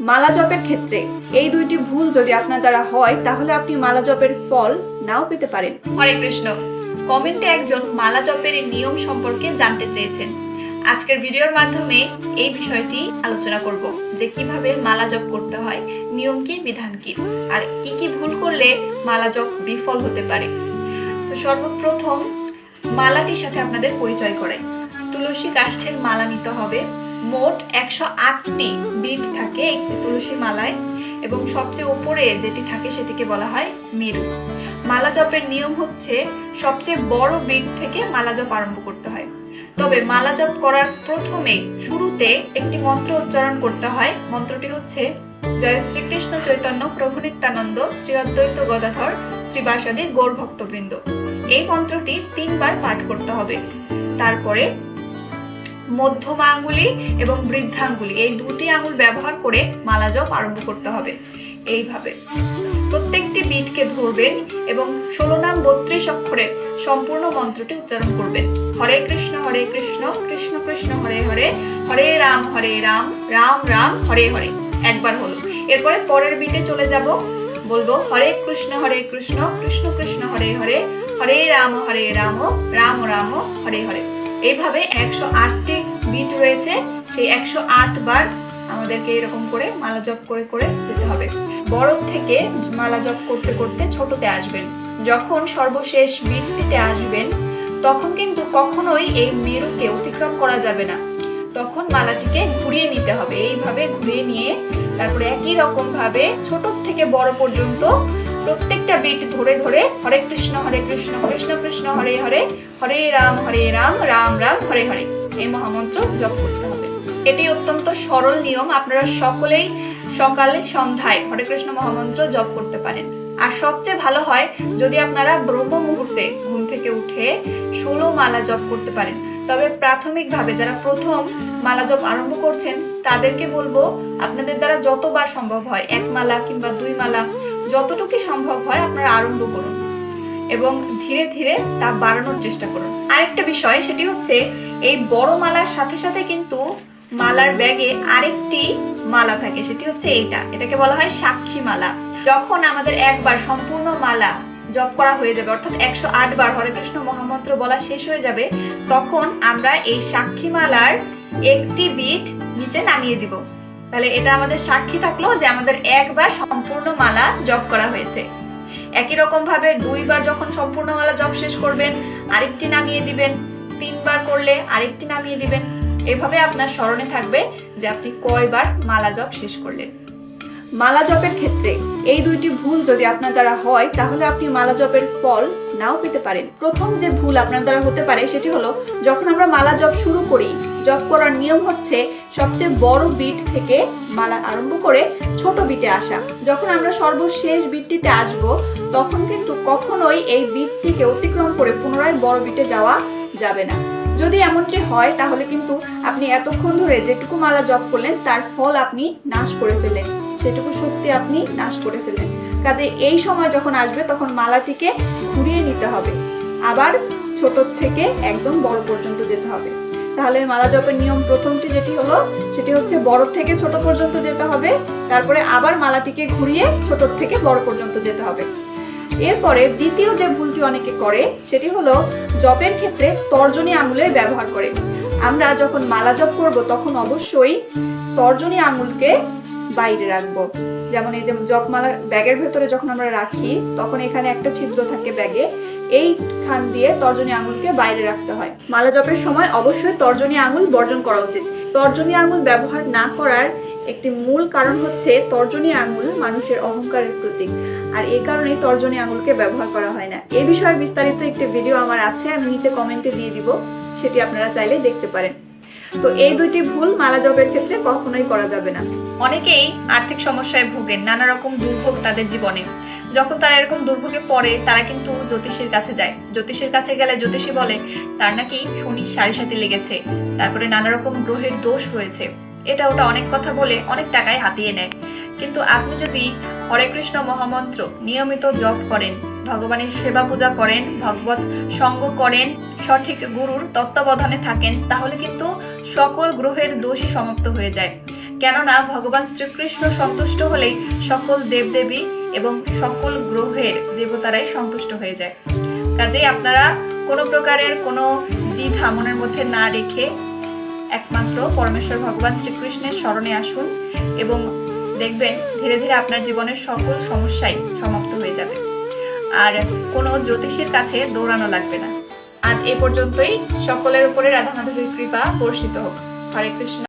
মালা জপের ক্ষেত্রে এই দুইটি ভুল যদি আপনার দ্বারা হয়, তাহলে আপনি মালা জপের ফল নাও পেতে পারেন। হরে কৃষ্ণ কমেন্টে একজন মালা জপের নিয়ম সম্পর্কে জানতে চেয়েছেন। আজকের ভিডিওর মাধ্যমে এই বিষয়টি আলোচনা করব, যে কীভাবে মালা জপ করতে হয়, নিয়ম কি, বিধান কি, আর কি কি ভুল করলে মালা জপ বিফল হতে পারে। তো সর্বপ্রথম, মালাটির সাথে আপনাদের পরিচয় করাই। তুলসী কাষ্ঠের মালা নিতে হবে। মোট একশো আটটি বিট থাকে একটি তুলসী মালায় এবং সবচেয়ে উপরে যেটি থাকে সেটিকে বলা হয় মেরু। মালা জপের নিয়ম হচ্ছে সবচেয়ে বড় বিট থেকে মালা জপ আরম্ভ করতে হয়। তবে মালা জপ করার প্রথমে শুরুতে একটি মন্ত্র উচ্চারণ করতে হয়। মন্ত্রটি হচ্ছে, জয় শ্রীকৃষ্ণ চৈতন্য প্রভু নিত্যানন্দ, শ্রী অদ্বৈত গদাধর শ্রীবাসাদি গৌর ভক্তবৃন্দ এই মন্ত্রটি তিনবার পাঠ করতে হবে। তারপরে মধ্যমা আঙ্গুলি এবং বৃদ্ধাঙ্গুলি। এই দুটি আঙুল ব্যবহার করে মালা জপ আরম্ভ করতে হবে। এইভাবে। প্রত্যেকটি বিটকে ধরবেন এবং ষোলো নাম বত্রিশ অক্ষরে সম্পূর্ণ মন্ত্রটি উচ্চারণ করবেন। হরে কৃষ্ণ হরে কৃষ্ণ কৃষ্ণ কৃষ্ণ, হরে হরে হরে রাম হরে রাম রাম রাম, হরে হরে। একবার হলো। এরপরে পরের বিটে চলে যাব। বলব, হরে কৃষ্ণ হরে কৃষ্ণ কৃষ্ণ কৃষ্ণ, হরে হরে হরে রাম হরে রাম রাম রাম, হরে হরে। এইভাবে একশো আটটি বিট রয়েছে। সেই একশো আট বার আমাদেরকে এরকম করে মালা জপ করে করে যেতে হবে। বড় থেকে মালা জপ করতে করতে ছোটতে আসবেন। যখন সর্বশেষ বিটটিতে আসবেন, তখন কিন্তু কখনোই এই মেরুকে অতিক্রম করা যাবে না। তখন মালাটিকে ঘুরিয়ে নিতে হবে। এইভাবে ঘুরিয়ে নিয়ে তারপরে একই রকম ভাবে ছোট থেকে বড় পর্যন্ত প্রত্যেকটা বিট ধরে ধরে হরে কৃষ্ণ হরে কৃষ্ণ কৃষ্ণ কৃষ্ণ, হরে হরে হরে রাম হরে রাম রাম রাম, হরে হরে এই মহামন্ত্র জপ করতে হবে। এটি অত্যন্ত সরল নিয়ম, আপনারা সকলেই সকালে সন্ধ্যায় হরে কৃষ্ণ মহামন্ত্র জপ করতে পারেন। আর সবচেয়ে ভালো হয়, যদি আপনারা ব্রহ্ম মুহূর্তে ঘুম থেকে উঠে ষোলো মালা জপ করতে পারেন। তবে প্রাথমিকভাবে যারা প্রথম মালা জপ আরম্ভ করছেন, তাদেরকে বলব, আপনাদের দ্বারা যতবার সম্ভব হয়, এক মালা কিংবা দুই মালা যতটুকু সম্ভব হয় আপনারা আরম্ভ করুন এবং ধীরে ধীরে তা বাড়ানোর চেষ্টা করুন। আরেকটা বিষয়, সেটি হচ্ছে এই বড় মালার সাথে সাথে কিন্তু মালার ব্যাগে আরেকটি মালা থাকে, সেটি হচ্ছে এইটা। এটাকে বলা হয় সাক্ষী মালা। যখন আমাদের একবার সম্পূর্ণ মালা জপ করা হয়ে যাবে। অর্থাৎ একশো আট বার হরে কৃষ্ণ মহামন্ত্র বলা শেষ হয়ে যাবে। তখন আমরা এই সাক্ষী মালার একটি বিট নিচে নামিয়ে দিব। তাহলে এটা আমাদের সাক্ষী থাকল যে আমাদের একবার সম্পূর্ণ মালা জপ করা হয়েছে। একই রকম ভাবে দুইবার যখন সম্পূর্ণ মালা জপ শেষ করবেন, আরেকটি নামিয়ে দিবেন, তিনবার করলে আরেকটি নামিয়ে দিবেন। এভাবে আপনার স্মরণে থাকবে যে আপনি কয়বার মালা জপ শেষ করলেন। মালা জপের ক্ষেত্রে এই দুইটি ভুল যদি আপনার দ্বারা হয়, তাহলে আপনি মালা জপের ফল নাও পেতে পারেন। প্রথম যে ভুল আপনার দ্বারা হতে পারে, সেটি হলো যখন আমরা মালা জপ শুরু করি, জপ করার নিয়ম হচ্ছে সবচেয়ে বড় বিট থেকে মালা আরম্ভ করে ছোট বিটে আসা। যখন আমরা সর্বশেষ বিটটিতে আসব, তখন কিন্তু কখনোই এই বিটটিকে অতিক্রম করে পুনরায় বড় বিটে যাওয়া যাবে না। যদি এমনটি হয়, তাহলে কিন্তু আপনি এতক্ষণ ধরে যেটুকু মালা জপ করলেন, তার ফল আপনি নাশ করে ফেলেন সেটুকু শক্তি আপনি নাশ করে ফেললেন। কাজে এই সময় যখন আসবে, তখন মালাটিকে ঘুরিয়ে নিতে হবে। আবার ছোট থেকে একদম বড় পর্যন্ত যেতে হবে। তাহলে মালা জপের নিয়ম প্রথমটি যেটি হলো, সেটি হচ্ছে বড় থেকে ছোট পর্যন্ত যেতে হবে, তারপরে আবার মালাটিকে ঘুরিয়ে ছোট থেকে বড় পর্যন্ত যেতে হবে। এরপরে দ্বিতীয় যে ভুলটি অনেকে করে, সেটি হলো জপের ক্ষেত্রে তর্জনী আঙুলের ব্যবহার করে। আমরা যখন মালা জপ করব, তখন অবশ্যই তর্জনী আঙুলকে বাইরে রাখব। যেমন এই যে জপমালা ব্যাগের ভেতরে যখন আমরা রাখি, তখন এখানে একটা ছিদ্র থাকে ব্যাগে। এই খান দিয়ে তর্জনী আঙুলকে বাইরে রাখতে হয়। মালা জপের সময় অবশ্যই তর্জনী আঙুল বর্জন করা উচিত। তর্জনী আঙুল ব্যবহার না করার একটি মূল কারণ হচ্ছে তর্জনী আঙুল মানুষের অহংকারের প্রতীক। আর এই কারণে তর্জনী আঙুলকে ব্যবহার করা হয় না। এ বিষয়ে বিস্তারিত একটি ভিডিও আমার আছে, আমি নিচে কমেন্টে দিয়ে দিব। সেটি আপনারা চাইলে দেখতে পারেন। তো এই দুইটি ভুল মালা জপের ক্ষেত্রে কখনোই করা যাবে না। অনেকেই আর্থিক সমস্যায় ভোগেন নানা রকম দুর্ভোগ তাদের জীবনে। যখন তারা এরকম দুর্ভোগে পড়ে, তারা কিন্তু জ্যোতিষীর কাছে যায়। জ্যোতিষীর কাছে গেলে জ্যোতিষী বলে, তার নাকি শনি সাড়ে সাথে লেগেছে। তারপরে নানা রকম গ্রহের দোষ রয়েছে। এটা ওটা অনেক কথা বলে অনেক টাকায় হাতিয়ে নেয়। কিন্তু আপনি যদি হরে কৃষ্ণ মহামন্ত্র নিয়মিত জপ করেন, ভগবানের সেবা পূজা করেন, ভগবত সঙ্গ করেন, সঠিক গুরুর তত্ত্বাবধানে থাকেন, তাহলে কিন্তু সকল গ্রহের দোষই সমাপ্ত হয়ে যায়। কেননা ভগবান শ্রীকৃষ্ণ সন্তুষ্ট হলেই সকল দেবদেবী এবং সকল গ্রহের দেবতারাই সন্তুষ্ট হয়ে যায়। কাজেই আপনারা কোনো প্রকারের কোনো দ্বিধা মনের মধ্যে না রেখে একমাত্র পরমেশ্বর ভগবান শ্রীকৃষ্ণের স্মরণে আসুন এবং দেখবেন ধীরে ধীরে আপনার জীবনের সকল সমস্যাই সমাপ্ত হয়ে যাবে। আর কোনো জ্যোতিষীর কাছে দৌড়ানো লাগবে না। আজ এ পর্যন্তই। সকলের উপরে রাধা মাধবের কৃপা বর্ষিত হোক। হরে কৃষ্ণ।